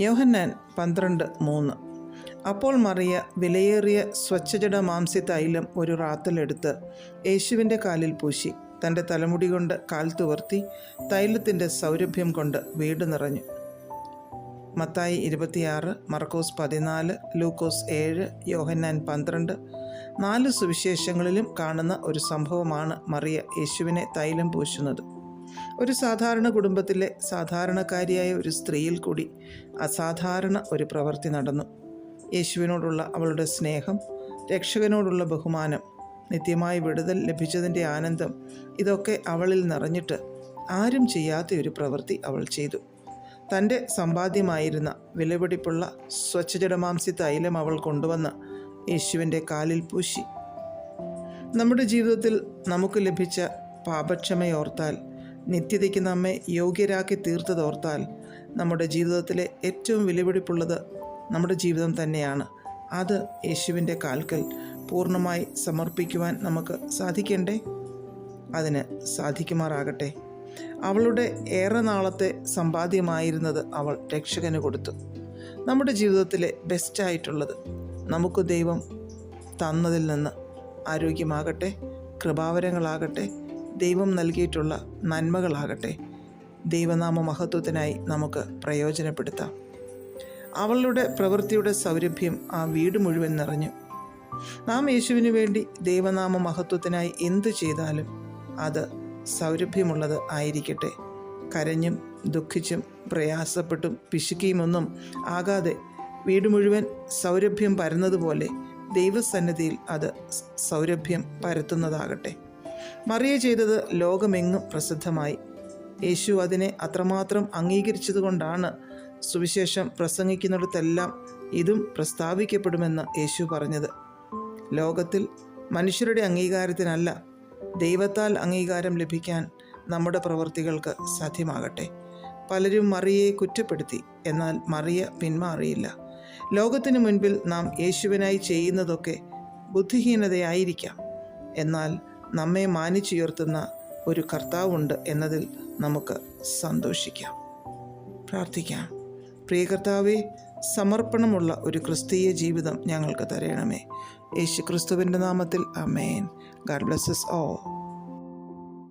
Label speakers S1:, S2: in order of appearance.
S1: യോഹന്നാൻ പന്ത്രണ്ട് മൂന്ന്. അപ്പോൾ മറിയ വിലയേറിയ സ്വച്ഛജട മാംസ്യ തൈലം ഒരു റാത്തലെടുത്ത് യേശുവിന്റെ കാലിൽ പൂശി. തന്റെ തലമുടി കൊണ്ട് കാൽ തുവർത്തി തൈലത്തിന്റെ സൗരഭ്യം കൊണ്ട് വീട് നിറഞ്ഞു. മത്തായി ഇരുപത്തിയാറ് മർക്കോസ് പതിനാല് ലൂക്കോസ് ഏഴ് യോഹന്നാൻ പന്ത്രണ്ട്. നാല് സുവിശേഷങ്ങളിലും കാണുന്ന ഒരു സംഭവമാണ് മറിയ യേശുവിനെ തൈലം പൂശുന്നത്. ഒരു സാധാരണ കുടുംബത്തിലെ സാധാരണക്കാരിയായ ഒരു സ്ത്രീയിൽ കൂടി അസാധാരണ ഒരു പ്രവൃത്തി നടന്നു. യേശുവിനോടുള്ള അവളുടെ സ്നേഹം രക്ഷകനോടുള്ള ബഹുമാനം നിത്യമായി വിടുതൽ ലഭിച്ചതിന്റെ ആനന്ദം ഇതൊക്കെ അവളിൽ നിറഞ്ഞിട്ട് ആരും ചെയ്യാത്ത ഒരു പ്രവൃത്തി അവൾ ചെയ്തു. തന്റെ സമ്പാദ്യമായിരുന്ന വിലപിടിപ്പുള്ള സ്വച്ഛജടമാംസി തൈലം അവൾ കൊണ്ടുവന്ന് യേശുവിന്റെ കാലിൽ പൂശി. നമ്മുടെ ജീവിതത്തിൽ നമുക്ക് ലഭിച്ച പാപക്ഷമയോർത്താൽ നിത്യതയ്ക്ക് നമ്മെ യോഗ്യരാക്കി തീർത്തതോർത്താൽ നമ്മുടെ ജീവിതത്തിലെ ഏറ്റവും വിലപിടിപ്പുള്ളത് നമ്മുടെ ജീവിതം തന്നെയാണ്. അത് യേശുവിന്റെ കാൽക്കൽ പൂർണമായി സമർപ്പിക്കുവാൻ നമുക്ക് സാധിക്കണ്ടേ? അതിന് സാധിക്കുമാറാകട്ടെ. അവളുടെ ഏറെ നാളത്തെ സമ്പാദ്യമായിരുന്നത് അവൾ രക്ഷകന് കൊടുത്തു. നമ്മുടെ ജീവിതത്തിലെ ബെസ്റ്റായിട്ടുള്ളത് നമുക്ക് ദൈവം തന്നതിൽ നിന്ന് ആരോഗ്യമാകട്ടെ കൃപാവരങ്ങളാകട്ടെ ദൈവം നൽകിയിട്ടുള്ള നന്മകളാകട്ടെ. ദൈവനാമ മഹത്വത്തിനായി നമുക്ക് പ്രയോജനപ്പെടുത്താം. അവളുടെ പ്രവൃത്തിയുടെ സൗരഭ്യം ആ വീട് മുഴുവൻ നിറഞ്ഞു. നാം യേശുവിനു വേണ്ടി ദൈവനാമ മഹത്വത്തിനായി എന്തു ചെയ്താലും അത് സൗരഭ്യമുള്ളത് ആയിരിക്കട്ടെ. കരഞ്ഞും ദുഃഖിച്ചും പ്രയാസപ്പെട്ടും പിശുക്കിയുമൊന്നും ആകാതെ വീട് മുഴുവൻ സൗരഭ്യം പരന്നതുപോലെ ദൈവസന്നിധിയിൽ അത് സൗരഭ്യം പരത്തുന്നതാകട്ടെ. മറിയ ചെയ്തത് ലോകമെങ്ങും പ്രസിദ്ധമായി. യേശു അതിനെ അത്രമാത്രം അംഗീകരിച്ചതുകൊണ്ടാണ് സുവിശേഷം പ്രസംഗിക്കുന്നിടത്തെല്ലാം ഇതും പ്രസ്താവിക്കപ്പെടുമെന്ന് യേശു പറഞ്ഞത്. ലോകത്തിൽ മനുഷ്യരുടെ അംഗീകാരത്തിനല്ല ദൈവത്താൽ അംഗീകാരം ലഭിക്കാൻ നമ്മുടെ പ്രവൃത്തികൾക്ക് സാധ്യമാകട്ടെ. പലരും മറിയെ കുറ്റപ്പെടുത്തി എന്നാൽ മറിയ പിന്മാറിയില്ല. ലോകത്തിനു മുൻപിൽ നാം യേശുവിനായി ചെയ്യുന്നതൊക്കെ ബുദ്ധിഹീനതയായിരിക്കാം. എന്നാൽ നമ്മെ മാനിച്ചുയർത്തുന്ന ഒരു കർത്താവുണ്ട് എന്നതിൽ നമുക്ക് സന്തോഷിക്കാം. പ്രാർത്ഥിക്കാം. പ്രിയ കർത്താവെ സമർപ്പണമുള്ള ഒരു ക്രിസ്തീയ ജീവിതം ഞങ്ങൾക്ക് തരണമേ. യേശു ക്രിസ്തുവിന്റെ നാമത്തിൽ അമേൻ ഗാഡ് ബ്ലസ്സസ് ഓ